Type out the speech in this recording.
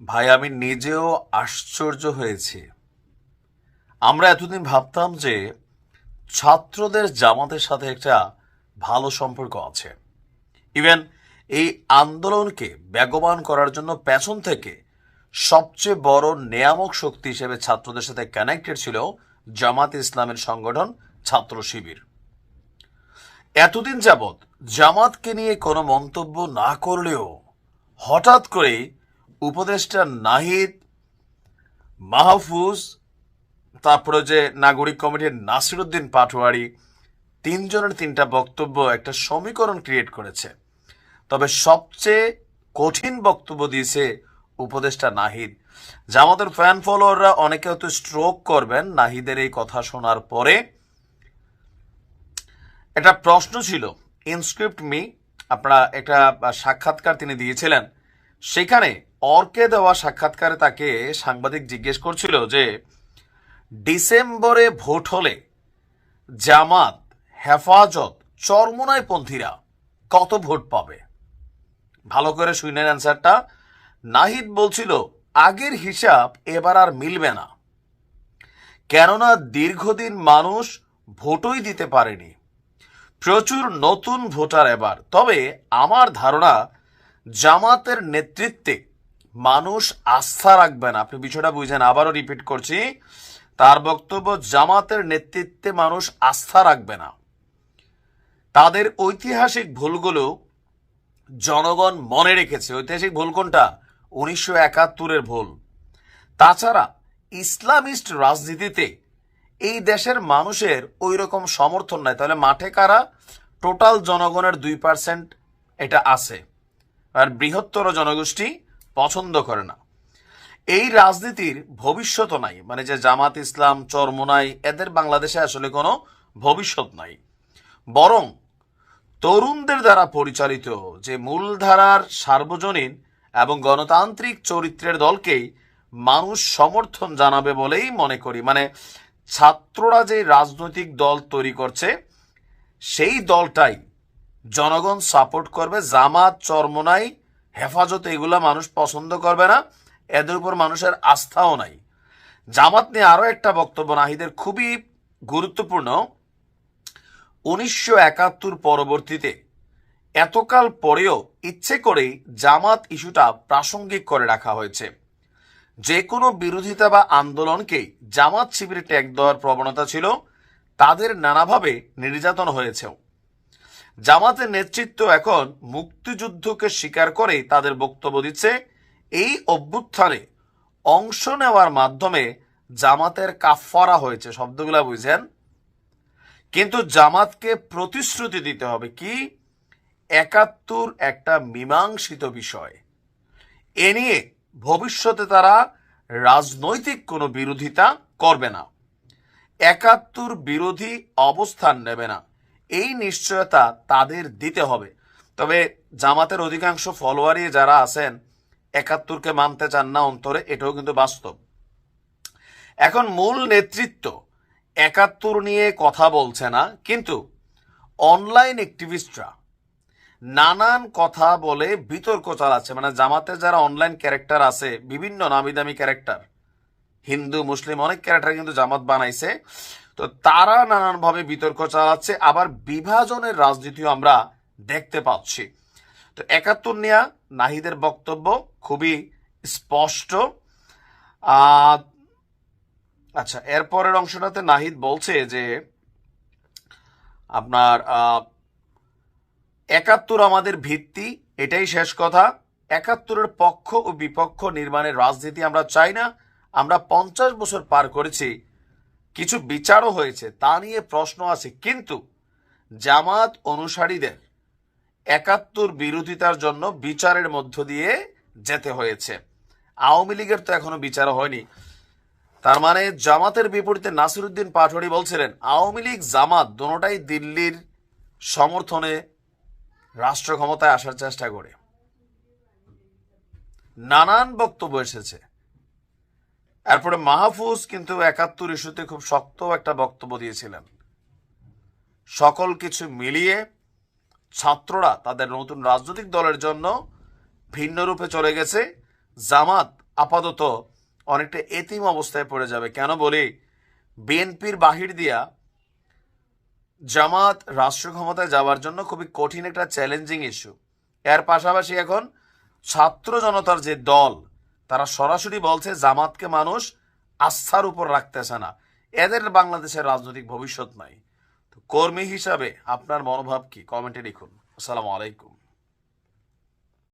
ভাই, আমি নিজেও আশ্চর্য হয়েছি। আমরা এতদিন ভাবতাম যে ছাত্রদের জামাতের সাথে একটা ভালো সম্পর্ক আছে। ইভেন এই আন্দোলনকে বেগবান করার জন্য পেছন থেকে সবচেয়ে বড় নিয়ামক শক্তি হিসেবে ছাত্রদের সাথে কানেক্টেড ছিল জামাত ইসলামের সংগঠন ছাত্র শিবির। এতদিন যাবৎ জামাতকে নিয়ে কোনো মন্তব্য না করলেও হঠাৎ করেই উপদেষ্টা নাহিদ মাহফুজ, তারপরে যে নাগরিক কমিটির নাসিরুদ্দিন পাটোয়ারি, তিনজনের তিনটা বক্তব্য একটা সমীকরণ ক্রিয়েট করেছে। তবে সবচেয়ে কঠিন বক্তব্য দিয়েছে উপদেষ্টা নাহিদ। যা আমাদের ফ্যান ফলোয়াররা অনেকে হয়তো স্ট্রোক করবেন নাহিদের এই কথা শোনার পরে। একটা প্রশ্ন ছিল ইনস্ক্রিপ্ট মি আপনারা একটা সাক্ষাৎকার তিনি দিয়েছিলেন। সেখানে অর্কে দেওয়া সাক্ষাৎকারে তাকে সাংবাদিক জিজ্ঞেস করছিল যে, ডিসেম্বরে ভোট হলে জামাত, হেফাজত, চরমোনাই পন্থীরা কত ভোট পাবে? ভালো করে শুনেন অ্যান্সারটা। নাহিদ বলছিল, আগের হিসাব এবার আর মিলবে না। কেননা দীর্ঘদিন মানুষ ভোটই দিতে পারেনি। প্রচুর নতুন ভোটার এবার। তবে আমার ধারণা জামাতের নেতৃত্বে মানুষ আস্থা রাখবে না। আপনি বিষয়টা বুঝেন, আবারও রিপিট করছি। তার বক্তব্য, জামাতের নেতৃত্বে মানুষ আস্থা রাখবে না। তাদের ঐতিহাসিক ভুলগুলো জনগণ মনে রেখেছে। ঐতিহাসিক ভুল কোনটা? উনিশশো একাত্তরের ভুল। তাছাড়া ইসলামিস্ট রাজনীতিতে এই দেশের মানুষের ওই রকম সমর্থন নাই। তাহলে মাঠে কারা? টোটাল জনগণের দুই পার্সেন্ট এটা আছে। আর বৃহত্তর জনগোষ্ঠী পছন্দ করে না। এই রাজনীতির ভবিষ্যৎ নাই মানে যে জামাত ইসলাম চরমোনাই এদের বাংলাদেশে আসলে কোনো ভবিষ্যৎ নাই। বরং তরুণদের দ্বারা পরিচালিত যে মূলধারার সার্বজনীন এবং গণতান্ত্রিক চরিত্রের দলকেই মানুষ সমর্থন জানাবে বলেই মনে করি। মানে ছাত্ররা যে রাজনৈতিক দল তৈরি করছে, সেই দলটাই জনগণ সাপোর্ট করবে, জামাত, চরমোনাই, হেফাজত এগুলা মানুষ পছন্দ করবে না, এদের উপর মানুষের আস্থাও নাই। জামাত নিয়ে আরও একটা বক্তব্য নাহিদের খুবই গুরুত্বপূর্ণ। উনিশশো একাত্তর পরবর্তীতে এতকাল পরেও ইচ্ছে করেই জামাত ইস্যুটা প্রাসঙ্গিক করে রাখা হয়েছে। যে কোনো বিরোধিতা বা আন্দোলনকে জামাত শিবিরে ট্যাগ দেওয়ার প্রবণতা ছিল, তাদের নানাভাবে নির্যাতন হয়েছেও। জামাতের নেতৃত্ব এখন মুক্তিযুদ্ধকে স্বীকার করেই তাদের বক্তব্য দিচ্ছে। এই অভ্যুত্থানে অংশ নেওয়ার মাধ্যমে জামাতের কাফারা হয়েছে, শব্দগুলা বুঝেন। কিন্তু জামাতকে প্রতিশ্রুতি দিতে হবে কি? একাত্তর একটা মীমাংসিত বিষয়। এ নিয়ে ভবিষ্যতে তারা রাজনৈতিক কোনো বিরোধিতা করবে না। একাত্তর বিরোধী অবস্থান নেবে না। এই নিশ্চয়তা তাদের দিতে হবে। তবে জামাতের অধিকাংশ ফলোয়ারই যারা আছেন, একাত্তরকে মানতে চান না অন্তরে, এটাও কিন্তু বাস্তব। এখন মূল নেতৃত্ব একাত্তর নিয়ে কথা বলছে না, কিন্তু অনলাইন অ্যাক্টিভিস্টরা নানান কথা বলে বিতর্ক চালাচ্ছে। মানে জামাতের যারা অনলাইন ক্যারেক্টার আছে, বিভিন্ন নামি দামি ক্যারেক্টার হিন্দু, মুসলিম, অনেক ক্যারেক্টার কিন্তু জামাত বানাইছে। তো তারা নানানভাবে বিতর্ক চালাচ্ছে, আবার বিভাজনের রাজনীতিও আমরা দেখতে পাচ্ছি। তো একাত্তর নিয়ে নাহিদের বক্তব্য খুবই স্পষ্ট। আচ্ছা এরপরের অংশটাতে নাহিদ বলছে যে, আপনার একাত্তর আমাদের ভিত্তি, এটাই শেষ কথা। একাত্তরের পক্ষ ও বিপক্ষ নির্মাণের রাজনীতি আমরা চাই না। আমরা পঞ্চাশ বছর পার করেছি কিছু বিচারও হয়েছে, তা নিয়ে প্রশ্ন আছে। কিন্তু জামাত অনুসারীদের একাত্তর বিরোধিতার জন্য বিচারের মধ্য দিয়ে যেতে হয়েছে। আওয়ামী লীগের তো এখনও বিচার হয়নি। তার মানে জামাতের বিপরীতে নাসিরুদ্দিন পাটোয়ারি বলছিলেন, আওয়ামী লীগ, জামাত দোনোটাই দিল্লির সমর্থনে রাষ্ট্র ক্ষমতায় আসার চেষ্টা করে। নানান বক্তব্য এসেছে। এরপরে মাহফুজ কিন্তু একাত্তর ইস্যুতে খুব শক্ত একটা বক্তব্য দিয়েছিলেন। সকল কিছু মিলিয়ে ছাত্ররা তাদের নতুন রাজনৈতিক দলের জন্য ভিন্ন রূপে চলে গেছে। জামাত আপাতত অনেকটা এতিম অবস্থায় পড়ে যাবে। কেন বলি? বিএনপির বাহির দিয়া জামাত রাষ্ট্র ক্ষমতায় যাওয়ার জন্য খুবই কঠিন একটা চ্যালেঞ্জিং ইস্যু এর পাশাপাশি এখন ছাত্র জনতার যে দল তারা সরাসরি বলছে জামাতকে মানুষ আস্থার উপর রাখতেছে না। এদের বাংলাদেশের রাজনৈতিক ভবিষ্যৎ নাই। তো কর্মী হিসাবে আপনার মনোভাব কি? কমেন্টে লিখুন। আসসালামু আলাইকুম।